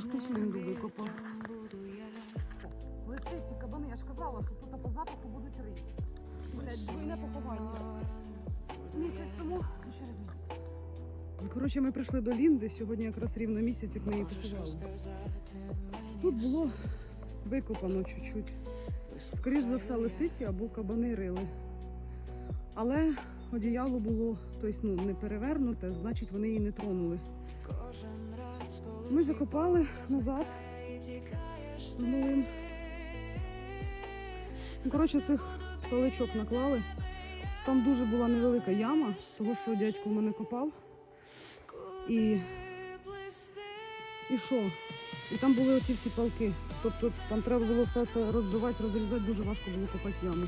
Хтось лінду викопав. Лисиці, кабани, я ж казала, що тут по запаху будуть рити. Блять, двойне поховання. Місяць тому і через місяць. Коротше, ми прийшли до Лінди. Сьогодні якраз рівно місяць, як ми її поховали. Тут було викопано чуть-чуть. Скоріш за все, лисиці або кабани рили. Але одіяло було, тобто ну, не перевернуте, значить вони її не тронули. Ми закопали назад. Ну, Коротше, цих паличок наклали. Там дуже була невелика яма, того що дядько в мене копав. І, і що? І там були оці всі палки. Тобто там треба було все це розбивати, розрізати, дуже важко було копати яму.